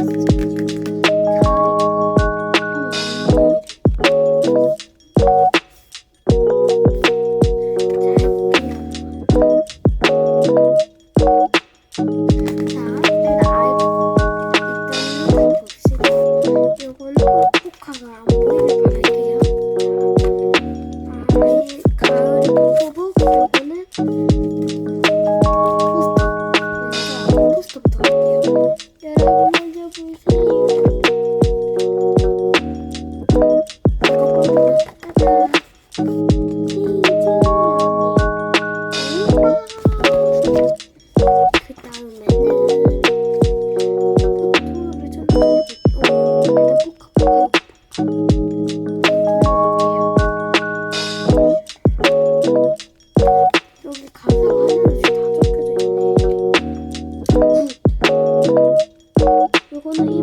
Thank you. 여기 가사가 하나씩 다 적혀져 있네. 음. 이거는 이